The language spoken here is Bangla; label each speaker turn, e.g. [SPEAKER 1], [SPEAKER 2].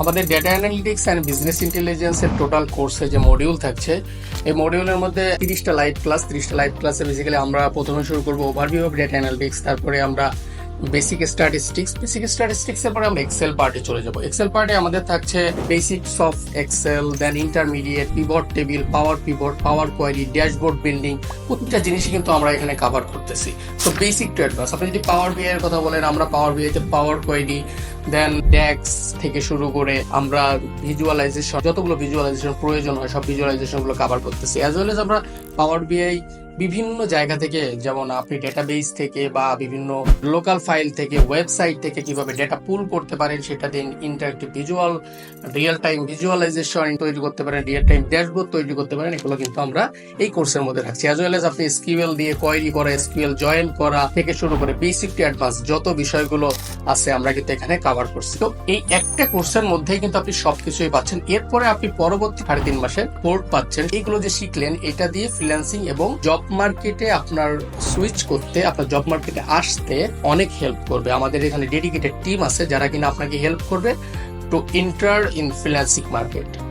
[SPEAKER 1] আমাদের ডেটা অ্যানালিটিক্স অ্যান্ড বিজনেস ইন্টেলিজেন্সের টোটাল কোর্সে যে মডিউল থাকছে, এই মডিউলের মধ্যে তিরিশটা লাইভ ক্লাস তিরিশটা লাইভ ক্লাসে বেসিক্যালি আমরা প্রথমে শুরু করব ওভারভিউ অফ ডেটা অ্যানালিটিক্স তারপরে আমরা বেসিক স্ট্যাটিস্টিক্স বেসিক স্ট্যাটিস্টিক্স এর পরে আমরা এক্সেল পার্টে চলে যাব। এক্সেল পার্টে আমাদের থাকছে basics of Excel then intermediate pivot table power pivot power query dashboard building প্রত্যেকটা জিনিসই কিন্তু আমরা এখানে কভার করতেছি। তো বেসিক টু অ্যাডভান্স আপনি যদি পাওয়ার বিআই এর কথা বলেন, আমরা পাওয়ার বিআই তে পাওয়ার কোয়ারি দেন ট্যাক্স থেকে শুরু করে আমরা ভিজুয়ালাইজেশন যতগুলো ভিজুয়ালাইজেশন প্রয়োজন হয়, সব ভিজুয়ালাইজেশনগুলো কভার করতেছি। অ্যাজ ওয়েল এজ আমরা পাওয়ার বিআই বিভিন্ন জায়গা থেকে, যেমন আপনি ডেটাবেস থেকে বা বিভিন্ন লোকাল ফাইল থেকে ওয়েবসাইট থেকে কীভাবে ডেটা পুল করতে পারেন, সেটা দিন interactive visual real time visualisation তৈরি করতে পারেন রিয়েল টাইম ড্যাশবোর্ড তৈরি করতে পারেন, এগুলো কিন্তু আমরা এই কোর্সের মধ্যে রাখছি। অ্যাজ ওয়েল এজ আপনি এসকিউএল দিয়ে কোয়েরি করা এসকিউএল জয়েন করা থেকে শুরু করে বেসিক টু অ্যাডভান্স যত বিষয়গুলো আছে আমরা কিন্তু এখানে কভার করছি। তো এই একটা কোর্সের মধ্যেই কিন্তু আপনি সবকিছুই পাচ্ছেন। এরপরে আপনি পরবর্তী সাড়ে তিন মাসের কোর্স পাচ্ছেন। এইগুলো যে শিখলেন, এটা দিয়ে ফ্রিল্যান্সিং এবং জব মার্কেটে আপনার সুইচ করতে, আপনার জব মার্কেটে আসতে অনেক হেল্প করবে। আমাদের এখানে ডেডিকেটেড টিম আছে যারা কিনা আপনাকে হেল্প করবে to enter in freelancing market